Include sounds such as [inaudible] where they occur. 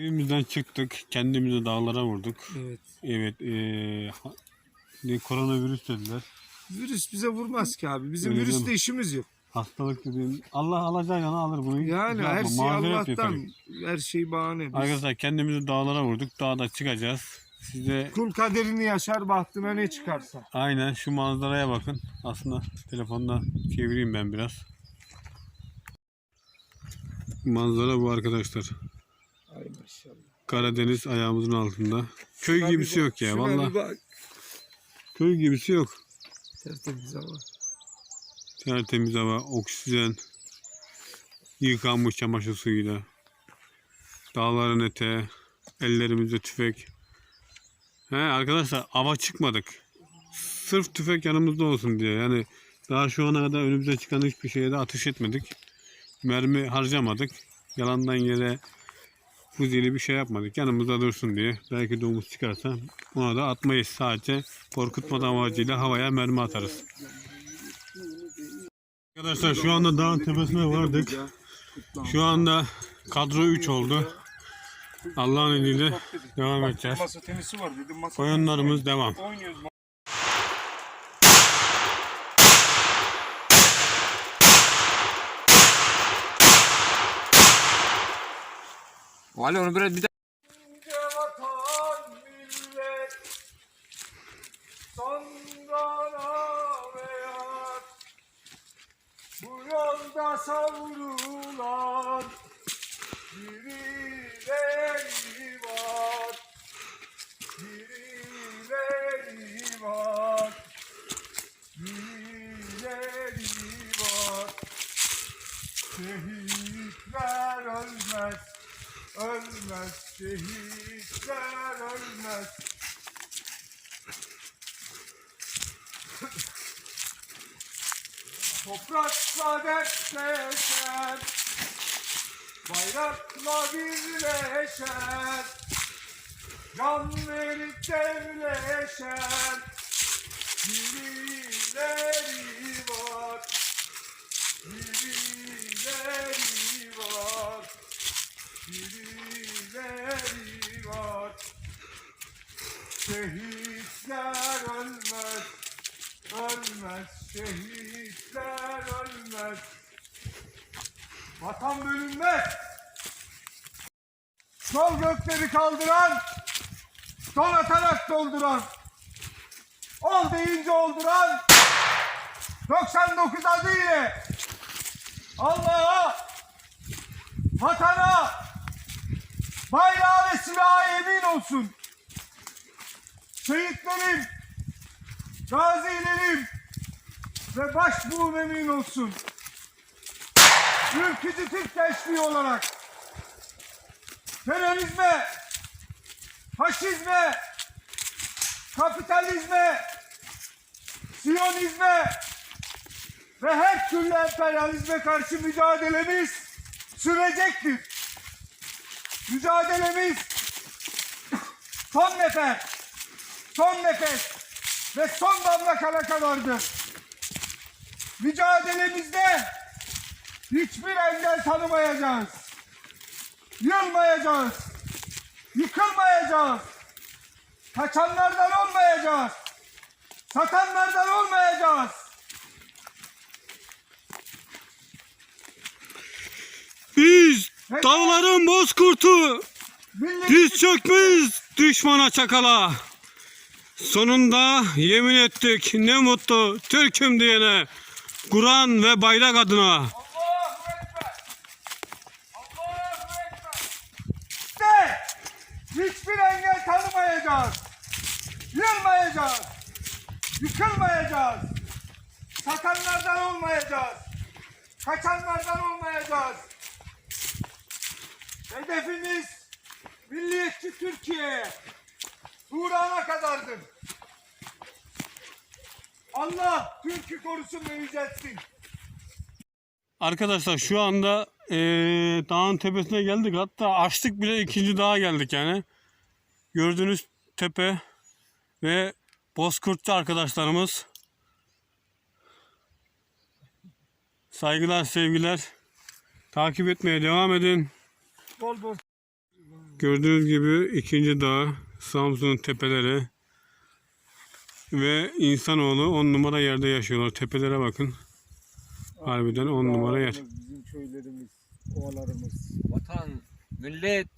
Evimizden çıktık. Kendimizi dağlara vurduk. Evet. Evet. ha- ne, koronavirüs dediler. Virüs bize vurmaz ki abi. Bizim Öyle virüsle deme. işimiz yok. Hastalık dediğin Allah alacağı yana alır bunu. Yani her şey mazeret Allah'tan. yeterim. Her şey bahane. Biz Arkadaşlar kendimizi dağlara vurduk. Dağda çıkacağız. Size Kul kaderini yaşar bahtına ne çıkarsa. aynen şu manzaraya bakın. Aslında telefonda çevireyim ben biraz. Manzara bu arkadaşlar. Maşallah. Karadeniz ayağımızın altında. Köy Şuna gibisi yok ya bak. Köy gibisi yok. Tertemiz hava. Tertemiz hava, oksijen, yıkanmış çamaşır suyuyla, dağların eteği, ellerimizde tüfek. He arkadaşlar ava çıkmadık. Sırf tüfek yanımızda olsun diye. Yani daha şu ana kadar önümüze çıkan hiçbir şeye de ateş etmedik. Mermi harcamadık. Yalandan yere fuzili bir şey yapmadık. Yanımızda dursun diye. Belki domuz çıkarsa ona da atmayız. Sadece korkutmadan amacıyla havaya mermi atarız. Arkadaşlar şu anda dağın tepesine vardık. Şu anda kadro 3 oldu. Allah'ın izniyle devam edeceğiz. Masa tenisi var dedim. Masa Oyunlarımız devam. Vali onu biraz bir veya Bu yolda savrulan Birileri var Birileri var Birileri var Şehitler ölmez Ölmez şehitler ölmez. [laughs] Toprakla dertleşer Bayrakla birleşer. Can verip devleşer Birileri var Birileri var Birileri var. Şehitler ölmez Ölmez Şehitler ölmez. Vatan bölünmez. Sol gökleri kaldıran Son atarak dolduran Ol deyince olduran 99 adı ile Allah'a vatana, bayrağı ve silaha emin olsun. Şehitlerim, gazilerim ve başbuğum emin olsun. Ülkücü Türk gençliği olarak terörizme, faşizme, kapitalizme, siyonizme ve her türlü emperyalizme karşı mücadelemiz sürecektir. Mücadelemiz son nefes, son nefes ve son damla kana kadardır. Mücadelemizde hiçbir engel tanımayacağız. Yılmayacağız. Yıkılmayacağız. Kaçanlardan olmayacağız. Satanlardan olmayacağız. Biz dağların bozkurtu, diz çökmüş düşmana çakala. Sonunda yemin ettik ne mutlu Türk'üm diyene, Kur'an ve bayrak adına. De hiçbir engel tanımayacağız. Yılmayacağız. Yıkılmayacağız. Satanlardan olmayacağız. Kaçanlardan olmayacağız. Hedefimiz milliyetçi Türkiye. Tuğrana kadardır. Allah Türk'ü korusun ve yüceltsin. Arkadaşlar şu anda eee, dağın tepesine geldik. Hatta açtık bile ikinci dağa geldik yani. Gördüğünüz tepe ve bozkurtçu arkadaşlarımız. Saygılar, sevgiler. Takip etmeye devam edin. Bol bol. Gördüğünüz gibi ikinci dağ Samsun'un tepeleri ve insanoğlu on numara yerde yaşıyorlar. Tepelere bakın. Harbiden on numara yer. Bizim köylerimiz, ovalarımız. Vatan, millet,